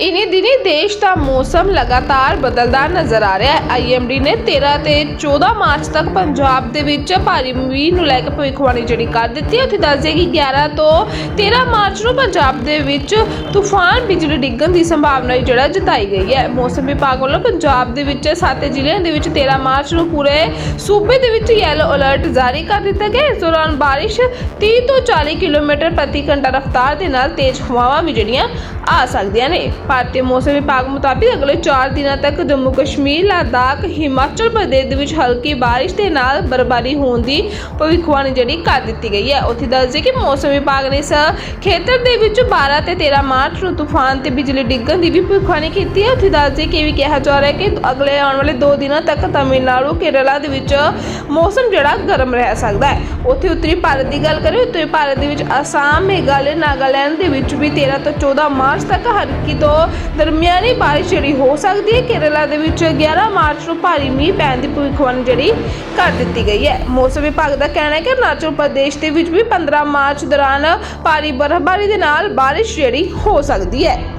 ਇਨੀ ਦਿਨੀ ਦੇਸ਼ ਦਾ ਮੌਸਮ ਲਗਾਤਾਰ ਬਦਲਦਾ ਨਜ਼ਰ ਆ ਰਿਹਾ ਹੈ। ਆਈਐਮਡੀ ਨੇ 13 ਤੇ 14 ਮਾਰਚ ਤੱਕ ਪੰਜਾਬ ਦੇ ਵਿੱਚ ਭਾਰੀ ਮੀਂਹ ਨੂੰ ਲੈ ਕੇ ਭਵਿੱਖਬਾਣੀ ਜਿਹੜੀ ਕਰ ਦਿੱਤੀ ਹੈ। ਉੱਥੇ ਦੱਸਦੇ ਕਿ 11 ਤੋਂ 13 ਮਾਰਚ ਨੂੰ ਪੰਜਾਬ ਦੇ ਵਿੱਚ ਤੂਫਾਨ, ਬਿਜਲੀ ਡਿੱਗਣ ਦੀ ਸੰਭਾਵਨਾ ਜਿਹੜਾ ਜਤਾਈ ਗਈ ਹੈ। ਮੌਸਮ ਵਿਭਾਗ ਵੱਲੋਂ ਪੰਜਾਬ ਦੇ ਵਿੱਚ ਸੱਤ ਜ਼ਿਲ੍ਹਿਆਂ ਦੇ ਵਿੱਚ 13 ਮਾਰਚ ਨੂੰ ਪੂਰੇ ਸੂਬੇ ਦੇ ਵਿੱਚ ਯੈਲੋ ਅਲਰਟ ਜਾਰੀ ਕਰ ਦਿੱਤਾ ਗਿਆ ਇਸ ਦੌਰਾਨ ਬਾਰਿਸ਼ 30 ਤੋਂ 40 ਕਿਲੋਮੀਟਰ ਪ੍ਰਤੀ ਘੰਟਾ ਰਫ਼ਤਾਰ ਦੇ ਨਾਲ ਤੇਜ਼ ਹਵਾਵਾਂ ਵੀ ਜਿਹੜੀਆਂ ਆ ਸਕਦੀਆਂ ਨੇ। ਭਾਰਤੀ ਮੌਸਮ ਵਿਭਾਗ ਮੁਤਾਬਿਕ ਅਗਲੇ 4 ਦਿਨਾਂ ਤੱਕ ਜੰਮੂ ਕਸ਼ਮੀਰ, ਲਦਾਖ, ਹਿਮਾਚਲ ਪ੍ਰਦੇਸ਼ ਦੇ ਵਿੱਚ ਹਲਕੀ ਬਾਰਿਸ਼ ਦੇ ਨਾਲ ਬਰਬਾਰੀ ਹੋਣ ਦੀ ਭਵਿੱਖਬਾਣੀ ਜਿਹੜੀ ਕਰ ਦਿੱਤੀ ਗਈ ਹੈ। ਉੱਥੇ ਦੱਸਦੇ ਕਿ ਮੌਸਮ ਵਿਭਾਗ ਨੇ ਇਸ ਖੇਤਰ ਦੇ ਵਿੱਚ 12 ਤੇ 13 ਮਾਰਚ ਨੂੰ ਤੂਫਾਨ ਤੇ ਬਿਜਲੀ ਡਿੱਗਣ ਦੀ ਵੀ ਭਵਿੱਖਬਾਣੀ ਕੀਤੀ ਹੈ। ਉੱਥੇ ਦੱਸਦੇ ਕਿ ਇਹ ਵੀ ਕਿਹਾ ਜਾ ਰਿਹਾ ਹੈ ਕਿ ਅਗਲੇ ਆਉਣ ਵਾਲੇ 2 ਦਿਨਾਂ ਤੱਕ ਤਮਿਲਨਾਡੂ, ਕੇਰਲਾ ਦੇ ਵਿੱਚ ਮੌਸਮ ਜਿਹੜਾ ਗਰਮ ਰਹਿ ਸਕਦਾ ਹੈ। ਉੱਥੇ ਉੱਤਰੀ ਭਾਰਤ ਦੀ ਗੱਲ ਕਰੀਏ, ਉੱਤਰੀ ਭਾਰਤ ਦੇ ਵਿੱਚ ਅਸਾਮ ਮੇਘਾਲय ਨਾਗਾਲੈਂਡ ਦੇ ਵਿੱਚ ਵੀ 13 ਤੋਂ 14 ਮਾਰਚ ਤੱਕ ਹਲਕੀ ਤੋਂ ਦਰਮਿਆਨੀ ਬਾਰਿਸ਼ ਜਿਹੜੀ ਹੋ ਸਕਦੀ ਹੈ। ਕੇਰਲਾ ਦੇ ਵਿੱਚ 11 ਮਾਰਚ ਨੂੰ ਭਾਰੀ ਮੀਂਹ ਪੈਣ ਦੀ ਭਵਿੱਖਬਾਣੀ ਜਿਹੜੀ ਕਰ ਦਿੱਤੀ ਗਈ ਹੈ। ਮੌਸਮ ਵਿਭਾਗ ਦਾ ਕਹਿਣਾ ਹੈ ਕਿ ਅਰੁਣਾਚਲ ਪ੍ਰਦੇਸ਼ ਦੇ ਵਿੱਚ ਵੀ 15 ਮਾਰਚ ਦੌਰਾਨ ਭਾਰੀ ਬਰਫ਼ਬਾਰੀ ਦੇ ਨਾਲ ਬਾਰਿਸ਼ ਜਿਹੜੀ ਹੋ ਸਕਦੀ ਹੈ।